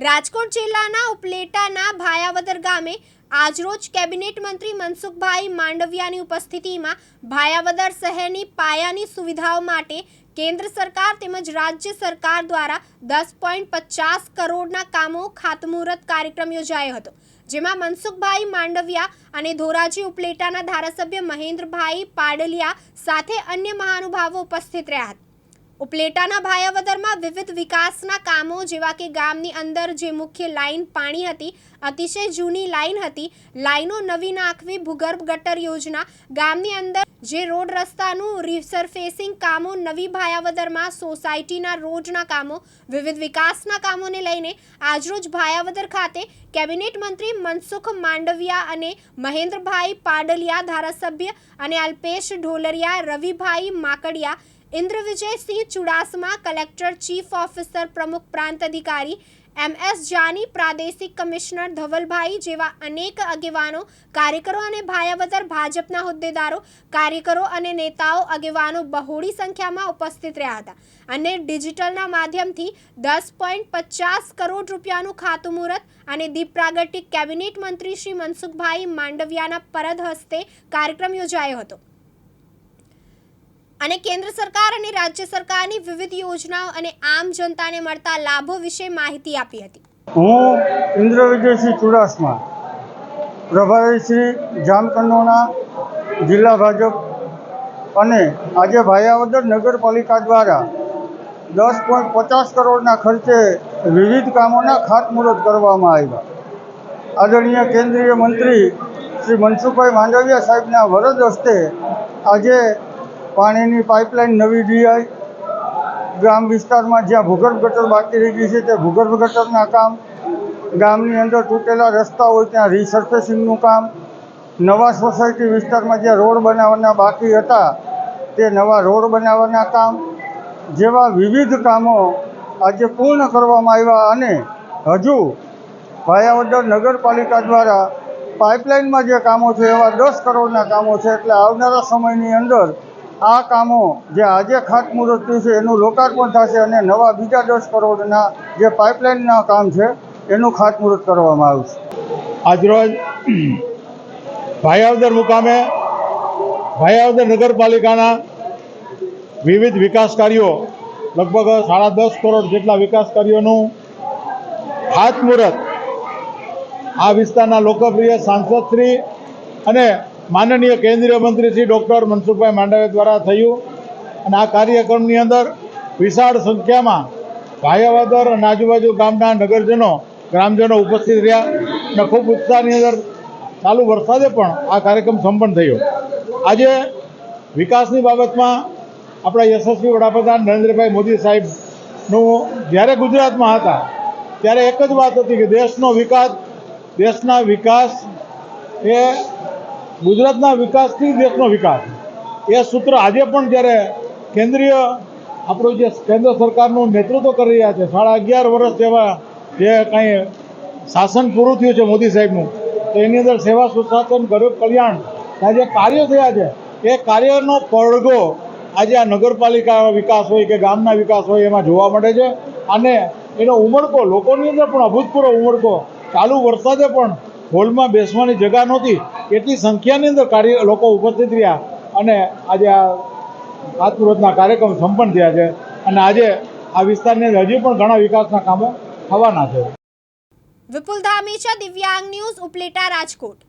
રાજકોટ જિલ્લાના ઉપલેટાના ભાયાવદર ગામે આજરોજ કેબિનેટ મંત્રી મનસુખભાઈ માંડવિયાની ઉપસ્થિતિમાં ભાયાવદર શહેરની પાયાની સુવિધાઓ માટે કેન્દ્ર સરકાર તેમજ રાજ્ય સરકાર દ્વારા દસ પોઈન્ટ પચાસ કરોડના કામો ખાતમુહૂર્ત કાર્યક્રમ યોજાયો હતો, જેમાં મનસુખભાઈ માંડવિયા અને ધોરાજી ઉપલેટાના ધારાસભ્ય મહેન્દ્રભાઈ પાડલિયા સાથે અન્ય મહાનુભાવો ઉપસ્થિત રહ્યા હતા. ઉપલેટાના ભાયાવદરમાં વિવિધ વિકાસના કામો, જેવા કે ગામની અંદર જે મુખ્ય લાઈન પાણી હતી, અતિશય જૂની લાઇન હતી લાઇનો નવી નાખવી ભૂગર્ભ ગટર યોજના, ગામની અંદર જે રોડ રસ્તાનું રિસરફેસિંગ કામો, નવી ભાયાવદરમાં સોસાયટીના રોડના કામો, વિવિધ વિકાસના કામોને લઈને આજરોજ ભાયાવદર ખાતે કેબિનેટ મંત્રી મનસુખ માંડવિયા અને મહેન્દ્રભાઈ પાડલિયા ધારાસભ્ય અને Alpesh Dholariya, Ravibhai Makadiya Indra Vijaysinh Chudasama collector, chief officer, પ્રમુખ, પ્રાંત અધિકારી, એમ એસ જાની, પ્રાદેશિક કમિશનર ધવલભાઈ જેવા અનેક આગેવાનો, કાર્યકરો અને ભાયાવદર ભાજપના હોદ્દેદારો, કાર્યકરો અને નેતાઓ આગેવાનો બહોળી સંખ્યામાં ઉપસ્થિત રહ્યા હતા અને ડિજિટલના માધ્યમથી દસ પોઈન્ટ પચાસ કરોડ રૂપિયાનું ખાતમુહૂર્ત અને દીપ પ્રાગટ્ય કેબિનેટ મંત્રી શ્રી મનસુખભાઈ માંડવિયાના પરદ હસ્તે કાર્યક્રમ યોજાયો હતો. અને કેન્દ્ર સરકાર અને રાજ્ય સરકારની વિવિધ યોજનાઓ અને આમ જનતાને મળતા લાભો વિશે માહિતી આપી હતી. હું ઇન્દ્ર વિજયસિંહ ચુડાસમા પ્રભારી શ્રી જામકંડોના જિલ્લા ભાજપ અને આજે ભાયાવદર નગરપાલિકા દ્વારા દસ પોઈન્ટ પચાસ કરોડના ખર્ચે વિવિધ કામોના ખાતમુહૂર્ત કરવામાં આવ્યા. આદરણીય કેન્દ્રીય મંત્રી શ્રી મનસુખભાઈ માંડવિયા સાહેબના વરદ હસ્તે આજે પાણીની પાઇપલાઇન નવી ડીઆઈ ગ્રામ વિસ્તારમાં જ્યાં ભૂગર્ભ ગટર બાકી રહી છે તે ભૂગર્ભ ગટરના કામ, ગામની અંદર તૂટેલા રસ્તા હોય ત્યાં રિસર્ફેસિંગનું કામ, નવા સોસાયટી વિસ્તારમાં જ્યાં રોડ બનાવવાના બાકી હતા, તે નવા રોડ બનાવવાના કામ, જેવા વિવિધ કામો આજે પૂર્ણ કરવામાં આવ્યા અને હજુ ભાયાવદર નગરપાલિકા દ્વારા પાઇપલાઇનમાં જે કામો છે, એવા દસ કરોડના કામો છે, એટલે આવનારા સમયની અંદર આ કામો જે આજે ખાતમુહૂર્ત થયું છે, એનું લોકાર્પણ થશે અને નવા બીજા દસ કરોડના જે પાઇપલાઇનના કામ છે, એનું ખાતમુહૂર્ત કરવામાં આવશે. આજરોજ ભાયાવદર મુકામે ભાયાવદર નગરપાલિકાના વિવિધ વિકાસ કાર્યો, લગભગ સાડા દસ કરોડ જેટલા વિકાસ કાર્યોનું ખાતમુહૂર્ત આ વિસ્તારના લોકપ્રિય સાંસદશ્રી અને માનનીય કેન્દ્રીય મંત્રી શ્રી ડૉક્ટર મનસુખભાઈ માંડવિયા દ્વારા થયું અને આ કાર્યક્રમની અંદર વિશાળ સંખ્યામાં ભાયાવદર અને આજુબાજુ ગામના નગરજનો, ગ્રામજનો ઉપસ્થિત રહ્યા અને ખૂબ ઉત્સાહની અંદર ચાલુ વરસાદે પણ આ કાર્યક્રમ સંપન્ન થયો. આજે વિકાસની બાબતમાં આપણા યશસ્વી વડાપ્રધાન નરેન્દ્રભાઈ મોદી સાહેબનું જ્યારે ગુજરાતમાં હતા, ત્યારે એક જ વાત હતી કે દેશનો વિકાસ, દેશના વિકાસ એ ગુજરાતના વિકાસથી દેશનો વિકાસ. એ સૂત્ર આજે પણ જ્યારે કેન્દ્રીય આપણું જે કેન્દ્ર સરકારનું નેતૃત્વ કરી રહ્યા છે, સાડા અગિયાર વર્ષ જેવા જે કાંઈ શાસન પૂરું થયું છે મોદી સાહેબનું, તો એની અંદર સેવા સુશાસન, ગરીબ કલ્યાણ ના જે કાર્યો થયા છે, એ કાર્યનો પડઘો આજે આ નગરપાલિકા વિકાસ હોય કે ગામના વિકાસ હોય એમાં જોવા મળે છે. અને એનો ઉમળકો, લોકોની અંદર પણ અભૂતપૂર્વ ઉમળકો, ચાલુ વરસાદે પણ હોલમાં બેસવાની જગા નહોતી. એટલી સંખ્યાની અંદર કાર્ય લોકો ઉપસ્થિત રહ્યા. અને આજે આ આત્મવ્રતના કાર્યક્રમ સંપન્ન થયા છે. અને આજે આ વિસ્તારની હજી પણ ઘણા વિકાસના કામો થવાના છે. વિપુલ ધામીચા દિવ્યાંગ ન્યૂઝ, ઉપલેટા, રાજકોટ.